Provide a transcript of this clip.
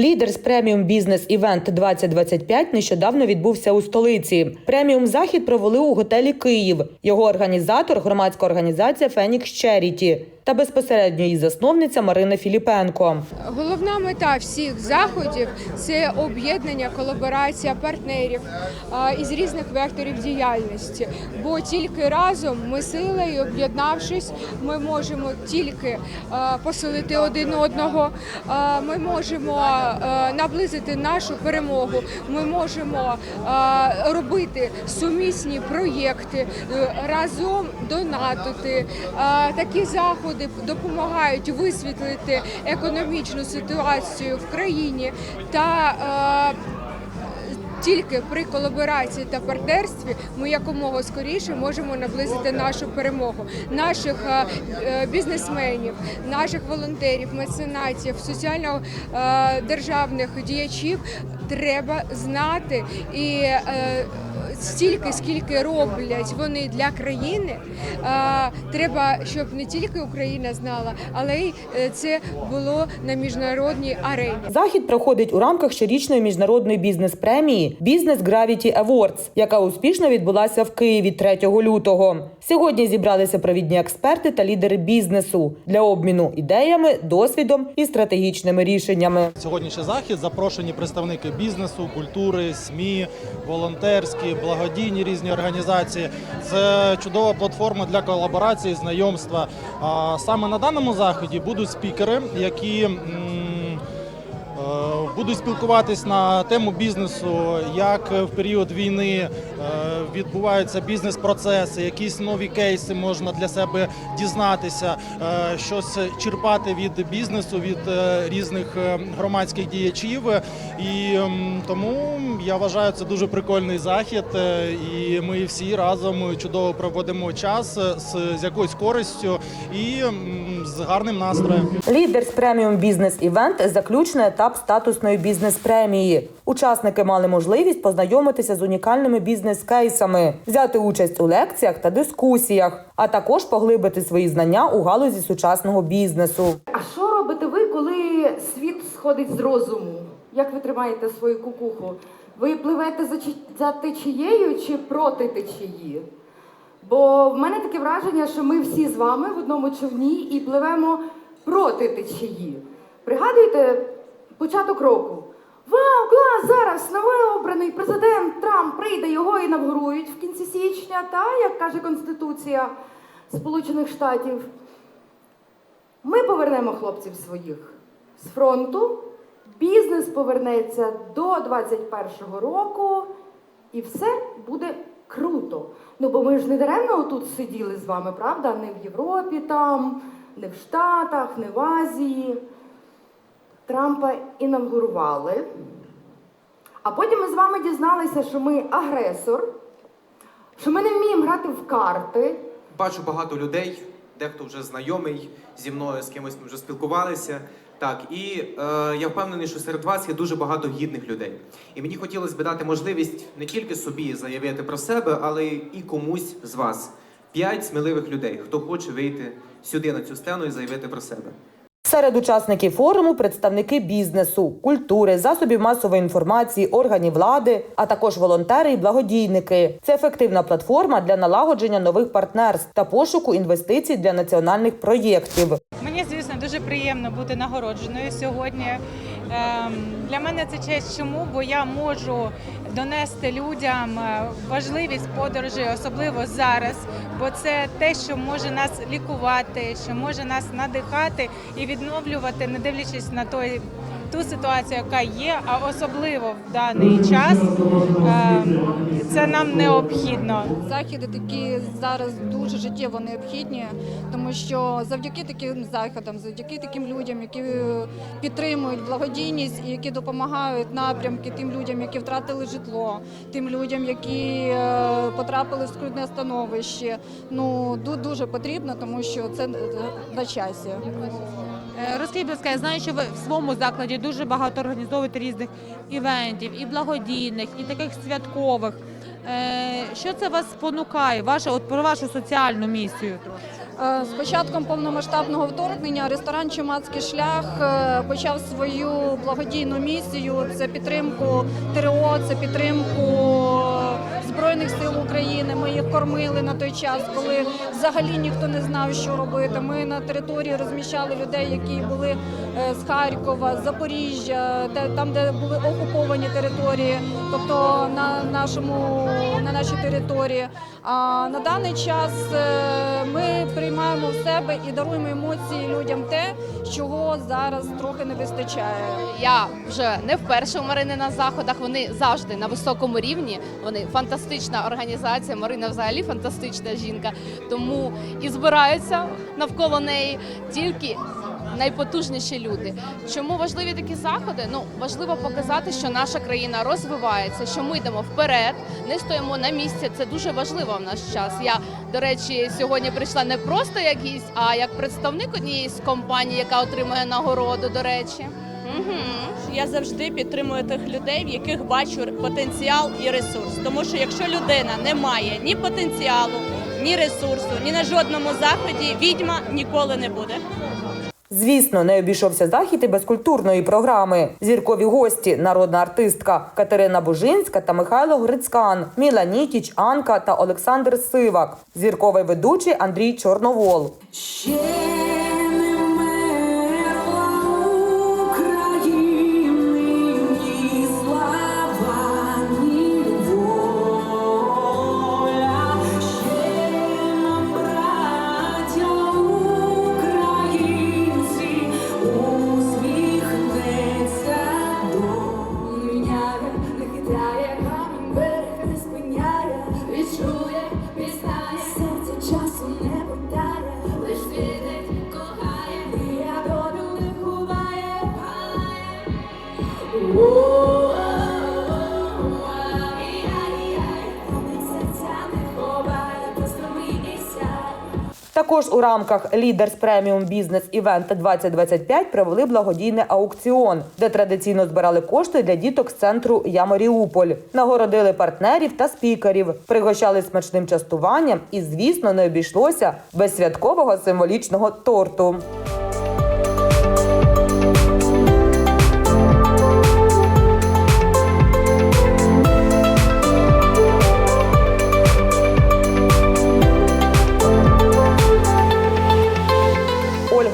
Лідер з преміум бізнес івент 2025 нещодавно відбувся у столиці. Преміум захід провели у готелі Київ. Його організатор громадська організація Фенікс Черіті та безпосередньо її засновниця Марина Філіпенко. Головна мета всіх заходів це об'єднання, колаборація партнерів із різних векторів діяльності. Бо тільки разом ми силою, об'єднавшись, ми можемо тільки посилити один одного. Ми можемо наблизити нашу перемогу. Ми можемо робити сумісні проєкти, е, разом донатити. Такі заходи допомагають висвітлити економічну ситуацію в країні та е, тільки при колаборації та партнерстві ми якомога скоріше можемо наблизити нашу перемогу, наших е, е, бізнесменів, наших волонтерів, меценатів, соціально е, державних діячів треба знати і. Стільки, скільки роблять вони для країни, е, треба, щоб не тільки Україна знала, але й е, це було на міжнародній арені. Захід проходить у рамках щорічної міжнародної бізнес-премії Бізнес Gravity Awards, яка успішно відбулася в Києві 3 лютого. Сьогодні зібралися провідні експерти та лідери бізнесу для обміну ідеями, досвідом і стратегічними рішеннями. Сьогоднішній захід запрошені представники бізнесу, культури, СМІ, волонтерські, благодійні різні організації. Це чудова платформа для колаборації, знайомства. Саме на даному заході будуть спікери, які Е, Буду спілкуватись на тему бізнесу, як в період війни е, відбуваються бізнес-процеси, якісь нові кейси можна для себе дізнатися, е, щось черпати від бізнесу, від е, різних е, громадських діячів. І тому я вважаю, це дуже прикольний захід. І ми всі разом чудово проводимо час з, якоюсь користю і з гарним настроєм. Лідер з преміум бізнес івент заключний етап статусної бізнес-премії. Учасники мали можливість познайомитися з унікальними бізнес-кейсами, взяти участь у лекціях та дискусіях, а також поглибити свої знання у галузі сучасного бізнесу. А що робите ви, коли світ сходить з розуму? Як ви тримаєте свою кукуху? Ви пливете за, за течією чи проти течії? Бо в мене таке враження, що ми всі з вами в одному човні і пливемо проти течії. Пригадуєте початок року? Вау, клас! Зараз новообраний президент Трамп прийде, його інавгурують в кінці січня, та як каже Конституція Сполучених Штатів. Ми повернемо хлопців своїх з фронту. Бізнес повернеться до 21-го року, і все буде круто. Ну, бо ми ж не даремно тут сиділи з вами, правда? Не в Європі там, не в Штатах, не в Азії. Трампа інавгурували. А потім ми з вами дізналися, що ми агресор, що ми не вміємо грати в карти. Бачу багато людей, дехто вже знайомий зі мною, з кимось ми вже спілкувалися. Так, і е, я впевнений, що серед вас є дуже багато гідних людей. І мені хотілося б дати можливість не тільки собі заявити про себе, але і комусь з вас. П'ять сміливих людей, хто хоче вийти сюди на цю сцену і заявити про себе. Серед учасників форуму представники бізнесу, культури, засобів масової інформації, органів влади, а також волонтери і благодійники. Це ефективна платформа для налагодження нових партнерств та пошуку інвестицій для національних проєктів. Мені, звісно, дуже приємно бути нагородженою сьогодні. Ем, Для мене це честь. Чому? Бо я можу донести людям е, важливість подорожі, особливо зараз, бо це те, що може нас лікувати, що може нас надихати і відновлювати, не дивлячись на той. Ту ситуацію, яка є, а особливо в даний час ем, це нам необхідно. Заходи такі зараз дуже життєво необхідні, тому що завдяки таким заходам, завдяки таким людям, які підтримують благодійність і які допомагають напрямки тим людям, які втратили житло, тим людям, які е, потрапили в скрутне становище. Ну дуже потрібно, тому що це е, на часі. Е, Розкажіть, будь ласка, я знаю, що ви в своєму закладі дуже багато організовуєте різних івентів, і благодійних, і таких святкових. Е, Що це вас спонукає? Ваша от про вашу соціальну місію? Е, З початком повномасштабного вторгнення ресторан Чумацький шлях е, почав свою благодійну місію. Це підтримку ТРО, це підтримку Збройних сил України. Ми їх кормили на той час, коли взагалі ніхто не знав, що робити. Ми на території розміщали людей, які були е, з Харкова, Запоріжжя, там, де були окуповані території, тобто на нашому на нашій території. А на даний час е, ми приймаємо в себе і даруємо емоції людям те, чого зараз трохи не вистачає. Я вже не вперше у Марини на заходах. Вони завжди на високому рівні. Вони фантастична організація. Марина взагалі фантастична жінка. Тому і збираються навколо неї тільки. Найпотужніші люди. Чому важливі такі заходи? Ну важливо показати, що наша країна розвивається, що ми йдемо вперед, не стоїмо на місці. Це дуже важливо в наш час. Я до речі, сьогодні прийшла не просто як гість, а як представник однієї з компаній, яка отримує нагороду. До речі, угу. Я завжди підтримую тих людей, в яких бачу потенціал і ресурс. Тому що якщо людина не має ні потенціалу, ні ресурсу, ні на жодному заході, відьма ніколи не буде. Звісно, не обійшовся захід і без культурної програми. Зіркові гості, народна артистка Катерина Бужинська та Михайло Грицькан, Міла Нітіч, Анка та Олександр Сивак, зірковий ведучий Андрій Чорновол. Також у рамках Лідерс преміум бізнес івент 2025 провели благодійний аукціон, де традиційно збирали кошти для діток з центру Я Маріуполь. Нагородили партнерів та спікерів, пригощали смачним частуванням і, звісно, не обійшлося без святкового символічного торту.